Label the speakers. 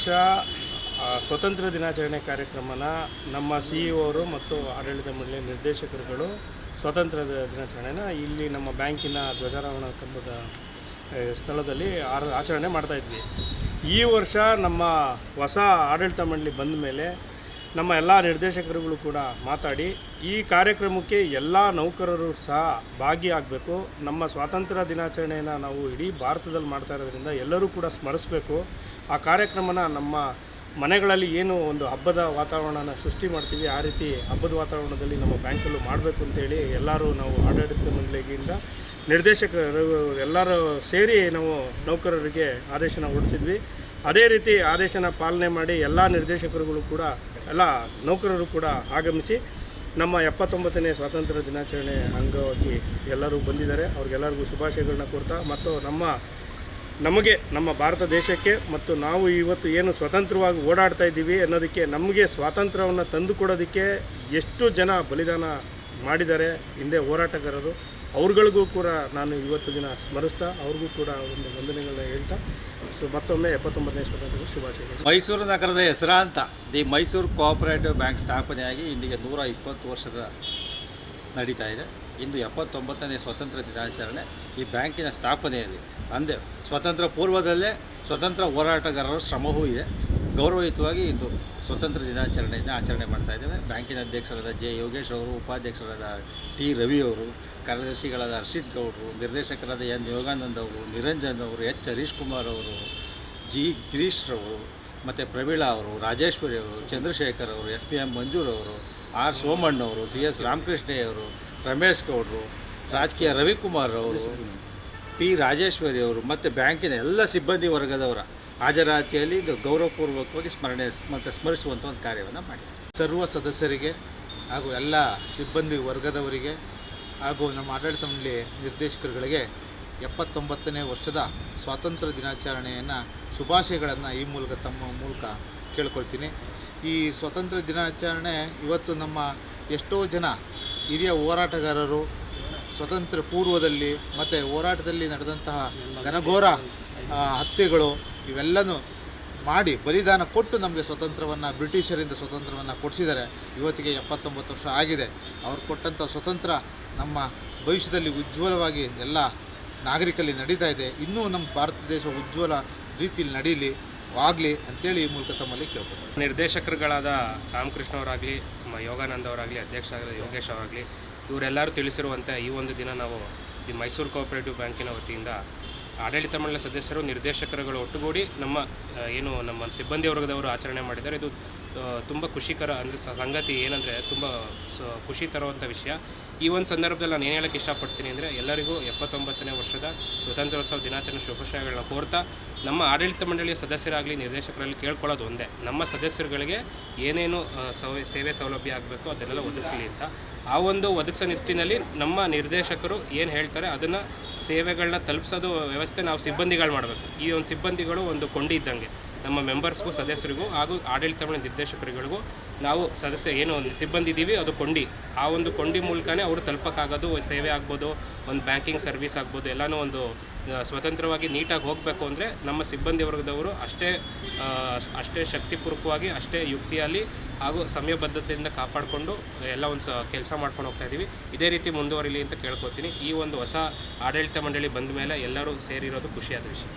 Speaker 1: ವರ್ಷ ಸ್ವತಂತ್ರ ದಿನಾಚರಣೆ ಕಾರ್ಯಕ್ರಮನ ನಮ್ಮ ಸಿ ಇ ಅವರು ಮತ್ತು ಆಡಳಿತ ಮಂಡಳಿ ನಿರ್ದೇಶಕರುಗಳು ಸ್ವಾತಂತ್ರ್ಯ ದಿನಾಚರಣೆನ ಇಲ್ಲಿ ನಮ್ಮ ಬ್ಯಾಂಕಿನ ಧ್ವಜಾರೋಹಣ ಕಂಬದ ಸ್ಥಳದಲ್ಲಿ ಆಚರಣೆ ಮಾಡ್ತಾಯಿದ್ವಿ ಈ ವರ್ಷ ನಮ್ಮ ಹೊಸ ಆಡಳಿತ ಮಂಡಳಿ ಬಂದ ಮೇಲೆ ನಮ್ಮ ಎಲ್ಲ ನಿರ್ದೇಶಕರುಗಳು ಕೂಡ ಮಾತಾಡಿ, ಈ ಕಾರ್ಯಕ್ರಮಕ್ಕೆ ಎಲ್ಲ ನೌಕರರು ಸಹ ಭಾಗಿಯಾಗಬೇಕು. ನಮ್ಮ ಸ್ವಾತಂತ್ರ್ಯ ದಿನಾಚರಣೆಯನ್ನು ನಾವು ಇಡೀ ಭಾರತದಲ್ಲಿ ಮಾಡ್ತಾ ಇರೋದ್ರಿಂದ ಎಲ್ಲರೂ ಕೂಡ ಸ್ಮರಿಸಬೇಕು. ಆ ಕಾರ್ಯಕ್ರಮನ ನಮ್ಮ ಮನೆಗಳಲ್ಲಿ ಏನು ಒಂದು ಹಬ್ಬದ ವಾತಾವರಣನ ಸೃಷ್ಟಿ ಮಾಡ್ತೀವಿ, ಆ ರೀತಿ ಹಬ್ಬದ ವಾತಾವರಣದಲ್ಲಿ ನಮ್ಮ ಬ್ಯಾಂಕಲ್ಲೂ ಮಾಡಬೇಕು ಅಂತೇಳಿ ಎಲ್ಲರೂ ನಾವು ಆಡಳಿತ ಮಂಡಳಿಯಿಂದ ನಿರ್ದೇಶಕರು ಎಲ್ಲರೂ ಸೇರಿ ನಾವು ನೌಕರರಿಗೆ ಆದೇಶನ ಹೊರಡಿಸಿದ್ವಿ. ಅದೇ ರೀತಿ ಆದೇಶನ ಪಾಲನೆ ಮಾಡಿ ಎಲ್ಲ ನಿರ್ದೇಶಕರುಗಳು ಕೂಡ, ಎಲ್ಲ ನೌಕರರು ಕೂಡ ಆಗಮಿಸಿ ನಮ್ಮ ಎಪ್ಪತ್ತೊಂಬತ್ತನೇ ಸ್ವಾತಂತ್ರ್ಯ ದಿನಾಚರಣೆ ಅಂಗವಾಗಿ ಎಲ್ಲರೂ ಬಂದಿದ್ದಾರೆ. ಅವ್ರಿಗೆಲ್ಲರಿಗೂ ಶುಭಾಶಯಗಳನ್ನ ಕೊಡ್ತಾ ಮತ್ತು ನಮ್ಮ, ನಮಗೆ, ನಮ್ಮ ಭಾರತ ದೇಶಕ್ಕೆ ಮತ್ತು ನಾವು ಇವತ್ತು ಏನು ಸ್ವತಂತ್ರವಾಗಿ ಓಡಾಡ್ತಾ ಇದ್ದೀವಿ ಅನ್ನೋದಕ್ಕೆ ನಮಗೆ ಸ್ವಾತಂತ್ರ್ಯವನ್ನು ತಂದುಕೊಡೋದಕ್ಕೆ ಎಷ್ಟು ಜನ ಬಲಿದಾನ ಮಾಡಿದ್ದಾರೆ ಹಿಂದೆ ಹೋರಾಟಗಾರರು. ಅವ್ರುಗಳಿಗೂ ಕೂಡ ನಾನು ಇವತ್ತು ದಿನ ಸ್ಮರಿಸ್ತಾ ಅವ್ರಿಗೂ ಕೂಡ ಒಂದು ವಂದನೆಗಳನ್ನ ಹೇಳ್ತಾ, ಸೊ ಮತ್ತೊಮ್ಮೆ ಎಪ್ಪತ್ತೊಂಬತ್ತನೇ ಸ್ವಾತಂತ್ರ್ಯ ಶುಭಾಶಯಗಳು.
Speaker 2: ಮೈಸೂರು ನಗರದ ಹೆಸರಾಂತ ದಿ ಮೈಸೂರು ಕೋಆಪರೇಟಿವ್ ಬ್ಯಾಂಕ್ ಸ್ಥಾಪನೆಯಾಗಿ ಇಂದಿಗೆ ನೂರ ಇಪ್ಪತ್ತು ವರ್ಷದ ನಡೀತಾ ಇದೆ. ಇಂದು ಎಪ್ಪತ್ತೊಂಬತ್ತನೇ ಸ್ವಾತಂತ್ರ್ಯ ದಿನಾಚರಣೆ ಈ ಬ್ಯಾಂಕಿನ ಸ್ಥಾಪನೆಯಲ್ಲಿ. ಅಂದೆ ಸ್ವತಂತ್ರ ಪೂರ್ವದಲ್ಲೇ ಸ್ವತಂತ್ರ ಹೋರಾಟಗಾರರ ಶ್ರಮವೂ ಇದೆ. ಗೌರವಯುತವಾಗಿ ಇಂದು ಸ್ವತಂತ್ರ ದಿನಾಚರಣೆಯನ್ನು ಆಚರಣೆ ಮಾಡ್ತಾ ಇದ್ದೇವೆ. ಬ್ಯಾಂಕಿನ ಅಧ್ಯಕ್ಷರಾದ ಜೆ ಯೋಗೇಶ್ ಅವರು, ಉಪಾಧ್ಯಕ್ಷರಾದ ಟಿ ರವಿ ಅವರು, ಕಾರ್ಯದರ್ಶಿಗಳಾದ ಹರ್ಷಿತ್ ಗೌಡರು, ನಿರ್ದೇಶಕರಾದ ಎನ್ ಯೋಗಾನಂದ್ ಅವರು, ನಿರಂಜನ್ ಅವರು, ಎಚ್ ಹರೀಶ್ ಕುಮಾರ್ ಅವರು, ಜಿ ರವರು, ಮತ್ತು ಪ್ರವೀಳಾ ಅವರು, ರಾಜೇಶ್ವರಿ ಅವರು, ಚಂದ್ರಶೇಖರ್ ಅವರು, ಎಸ್ ಪಿ ಎಂ ಮಂಜೂರ್ ಅವರು, ಆರ್ ಸೋಮಣ್ಣ ಅವರು, ಸಿ ಎಸ್ ರಾಮಕೃಷ್ಣಯ್ಯ ಅವರು, ರಮೇಶ್ ಗೌಡರು, ರಾಜಕೀಯ ರವಿಕುಮಾರ್ ಅವರು, ಪಿ ರಾಜೇಶ್ವರಿ ಅವರು, ಮತ್ತು ಬ್ಯಾಂಕಿನ ಎಲ್ಲ ಸಿಬ್ಬಂದಿ ವರ್ಗದವರ ಹಾಜರಾತಿಯಲ್ಲಿ ಇದು ಗೌರವಪೂರ್ವಕವಾಗಿ ಸ್ಮರಣೆ ಮತ್ತು ಸ್ಮರಿಸುವಂಥ ಒಂದು ಕಾರ್ಯವನ್ನು ಮಾಡಿ
Speaker 3: ಸರ್ವ ಸದಸ್ಯರಿಗೆ ಹಾಗೂ ಎಲ್ಲ ಸಿಬ್ಬಂದಿ ವರ್ಗದವರಿಗೆ ಹಾಗೂ ನಮ್ಮ ಆಡಳಿತ ಮಂಡಳಿ ನಿರ್ದೇಶಕರುಗಳಿಗೆ ಎಪ್ಪತ್ತೊಂಬತ್ತನೇ ವರ್ಷದ ಸ್ವಾತಂತ್ರ್ಯ ದಿನಾಚರಣೆಯನ್ನು ಶುಭಾಶಯಗಳನ್ನು ಈ ಮೂಲಕ ತಮ್ಮ ಮೂಲಕ ಕೇಳ್ಕೊಳ್ತೀನಿ. ಈ ಸ್ವಾತಂತ್ರ್ಯ ದಿನಾಚರಣೆ ಇವತ್ತು ನಮ್ಮ ಎಷ್ಟೋ ಜನ ಹಿರಿಯ ಹೋರಾಟಗಾರರು ಸ್ವತಂತ್ರ ಪೂರ್ವದಲ್ಲಿ ಮತ್ತು ಹೋರಾಟದಲ್ಲಿ ನಡೆದಂತಹ ಘನಘೋರ ಹತ್ಯೆಗಳು ಇವೆಲ್ಲನೂ ಮಾಡಿ ಬಲಿದಾನ ಕೊಟ್ಟು ನಮಗೆ ಸ್ವತಂತ್ರವನ್ನು, ಬ್ರಿಟಿಷರಿಂದ ಸ್ವತಂತ್ರವನ್ನು ಕೊಡಿಸಿದ್ದಾರೆ. ಇವತ್ತಿಗೆ ಎಪ್ಪತ್ತೊಂಬತ್ತು ವರ್ಷ ಆಗಿದೆ. ಅವ್ರು ಕೊಟ್ಟಂಥ ಸ್ವತಂತ್ರ ನಮ್ಮ ಭವಿಷ್ಯದಲ್ಲಿ ಉಜ್ವಲವಾಗಿ ಎಲ್ಲ ನಾಗರಿಕಲ್ಲಿ ನಡೀತಾ ಇದೆ. ಇನ್ನೂ ನಮ್ಮ ಭಾರತ ದೇಶ ಉಜ್ವಲ ರೀತಿಯಲ್ಲಿ ನಡೀಲಿ, ಆಗಲಿ ಅಂತೇಳಿ ಈ ಮೂಲಕ ತಮ್ಮಲ್ಲಿ ಕೇಳ್ಬೋದು
Speaker 4: ನಿರ್ದೇಶಕರುಗಳಾದ ರಾಮಕೃಷ್ಣ ಅವರಾಗಲಿ ಯೋಗಾನಂದ ಅವರಾಗಲಿ, ಅಧ್ಯಕ್ಷ ಯೋಗೇಶ್ ಅವರಾಗಲಿ, ಇವರೆಲ್ಲರೂ ತಿಳಿಸಿರುವಂತೆ ಈ ಒಂದು ದಿನ ನಾವು ಈ ಮೈಸೂರು ಕೋಆಪರೇಟಿವ್ ಬ್ಯಾಂಕಿನ ವತಿಯಿಂದ ಆಡಳಿತ ಮಂಡಳಿ ಸದಸ್ಯರು, ನಿರ್ದೇಶಕರುಗಳು ಒಟ್ಟುಗೂಡಿ ನಮ್ಮ ಏನು ನಮ್ಮ ಸಿಬ್ಬಂದಿ ವರ್ಗದವರು ಆಚರಣೆ ಮಾಡಿದ್ದಾರೆ. ಇದು ತುಂಬ ಖುಷಿಕರ ಅಂದರೆ ಸಂಗತಿ ಏನಂದರೆ ತುಂಬ ಖುಷಿ ತರುವಂಥ ವಿಷಯ. ಈ ಒಂದು ಸಂದರ್ಭದಲ್ಲಿ ನಾನು ಏನು ಹೇಳಕ್ಕೆ ಇಷ್ಟಪಡ್ತೀನಿ ಅಂದರೆ ಎಲ್ಲರಿಗೂ ಎಪ್ಪತ್ತೊಂಬತ್ತನೇ ವರ್ಷದ ಸ್ವಾತಂತ್ರ್ಯೋತ್ಸವ ದಿನಾಚರಣೆ ಶುಭಾಶಯಗಳನ್ನ ಕೋರ್ತಾ ನಮ್ಮ ಆಡಳಿತ ಮಂಡಳಿಯ ಸದಸ್ಯರಾಗಲಿ, ನಿರ್ದೇಶಕರಲ್ಲಿ ಕೇಳ್ಕೊಳ್ಳೋದು ಒಂದೇ. ನಮ್ಮ ಸದಸ್ಯರುಗಳಿಗೆ ಏನೇನು ಸೇವೆ ಸೌಲಭ್ಯ ಆಗಬೇಕು ಅದನ್ನೆಲ್ಲ ಒದಗಿಸಲಿ ಅಂತ. ಆ ಒಂದು ಒದಗಿಸೋ ನಿಟ್ಟಿನಲ್ಲಿ ನಮ್ಮ ನಿರ್ದೇಶಕರು ಏನು ಹೇಳ್ತಾರೆ, ಅದನ್ನು ಸೇವೆಗಳನ್ನ ತಲುಪಿಸೋದು ವ್ಯವಸ್ಥೆ ನಾವು ಸಿಬ್ಬಂದಿಗಳು ಮಾಡಬೇಕು. ಈ ಒಂದು ಸಿಬ್ಬಂದಿಗಳು ಒಂದು ಕೊಂಡಿ ಇದ್ದಂಗೆ ನಮ್ಮ ಮೆಂಬರ್ಸ್ಗೂ ಸದಸ್ಯರಿಗೂ ಹಾಗೂ ಆಡಳಿತ ಮಂಡಳಿ ನಿರ್ದೇಶಕರುಗಳಿಗೂ ನಾವು ಸದಸ್ಯ ಏನು ಸಿಬ್ಬಂದಿ ಇದ್ದೀವಿ ಅದು ಕೊಂಡಿ. ಆ ಒಂದು ಕೊಂಡಿ ಮೂಲಕನೇ ಅವರು ತಲುಪಕ್ಕಾಗೋದು, ಸೇವೆ ಆಗ್ಬೋದು, ಒಂದು ಬ್ಯಾಂಕಿಂಗ್ ಸರ್ವಿಸ್ ಆಗ್ಬೋದು, ಎಲ್ಲನೂ ಒಂದು ಸ್ವತಂತ್ರವಾಗಿ ನೀಟಾಗಿ ಹೋಗಬೇಕು ಅಂದರೆ ನಮ್ಮ ಸಿಬ್ಬಂದಿ ವರ್ಗದವರು ಅಷ್ಟೇ ಅಷ್ಟೇ ಶಕ್ತಿಪೂರ್ವಕವಾಗಿ, ಅಷ್ಟೇ ಯುಕ್ತಿಯಲ್ಲಿ ಹಾಗೂ ಸಮಯಬದ್ಧತೆಯಿಂದ ಕಾಪಾಡಿಕೊಂಡು ಎಲ್ಲ ಒಂದು ಸ, ಕೆಲಸ ಮಾಡ್ಕೊಂಡು ಹೋಗ್ತಾ ಇದ್ದೀವಿ ಇದೇ ರೀತಿ ಮುಂದುವರಿಲಿ ಅಂತ ಕೇಳ್ಕೊತೀನಿ ಈ ಒಂದು ಹೊಸ ಆಡಳಿತ ಮಂಡಳಿ ಬಂದ ಮೇಲೆ ಎಲ್ಲರೂ ಸೇರಿರೋದು ಖುಷಿಯಾದ ವಿಷಯ.